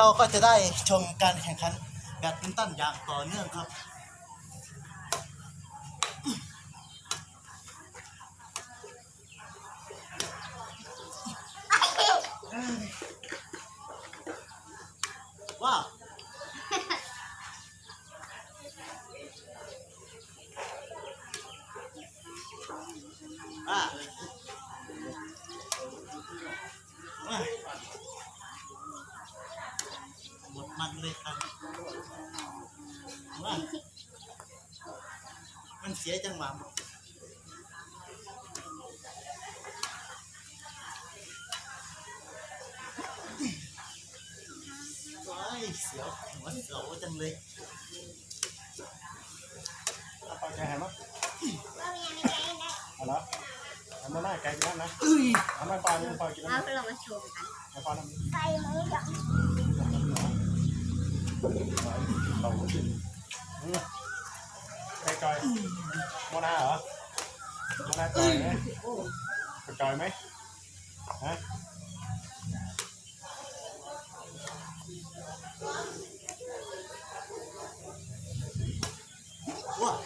เราก็จะได้ชมการแข่งขันแบดมินตันอย่างต่อเนื่องครับว้าวอะอะห มดมันเลยครับว่ามันเสียจังหวะหมดว้ายเสียวหัวเสียวจังเลยเอาปลาแกเห็นไหมเอาละทำมาหน้าไก่กินน้ำนะเอ้ยทำมาปลาเนี่ยปลากินเอาน้ำไปลองมาชมกันให้ปลาน้ำไฟมือหยองเรากินไก่จอยโมนาเหรอโมนาจอยไหมจอย Đây coi Mona hả? Mona coi đấy Coi mấy Hả? Wow.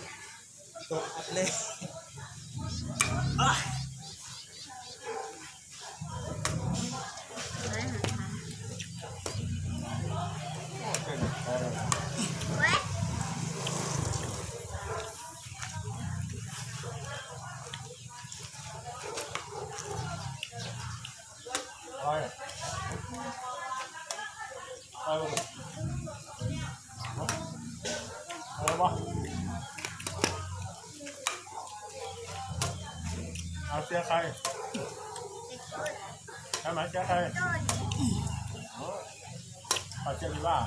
Don't play. Ah. Thôi. Thôi luôn. Thôi bỏ. Nó xe khay. Em ăn xe khay. Phải chơi gì ba?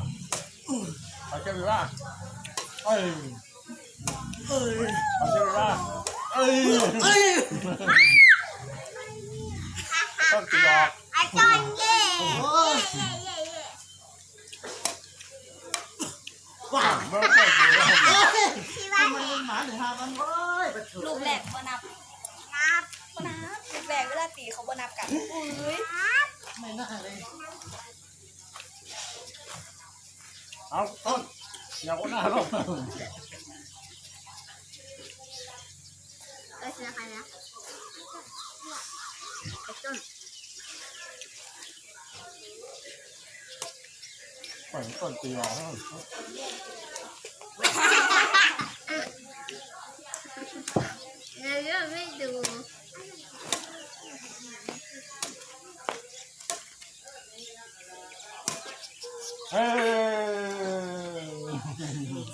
Phải chơi gì ba? Ôi. Ôi. Phải chơi gì ba? Ôi. Ôi. Con kỳ đọt. รต้นขอเชื่อวิว่าขอเชื่อวิว่าเอ้ยเอ้ยขอเชื่อวิว่าเอ้ยเอ้ยต้นตีดอกไอ้ต้นเย่โอ้ยเย่เย่เย่ว้าวเมื่อต้นตีดอกเอ้ยที่ว่ามันเป็นหมาหรือฮามันโอ้ยปะโถลูกแรกบ่นับนับบ่นับลูกแรกเวลาตีเขาบ่นับกันอุ้ยนับไม่น่าเลย เอาต้นอย่าคนหน้าลงเออเสียใครนะไอ้ต้น ปล่อยต้นตีดอก เราเลือกไม่ดู เอ้ย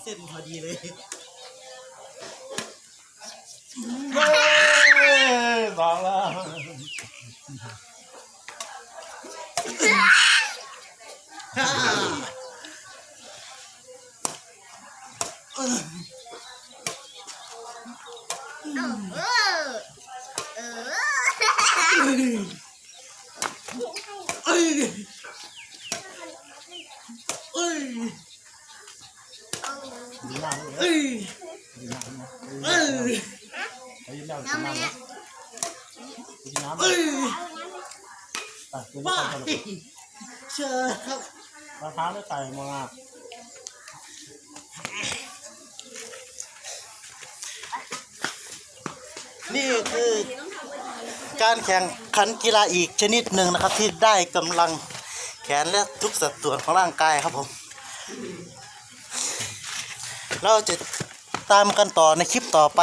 เส้นพอดีเลย เฮ้ย Bye. Sure. มะพร้าวได้ใส่มานี่คือการแข่งขันกีฬาอีกชนิดหนึ่งนะครับ ที่ได้กำลังแขนและทุกสัดส่วนของร่างกายครับผม เราจะตามกันต่อในคลิปต่อไป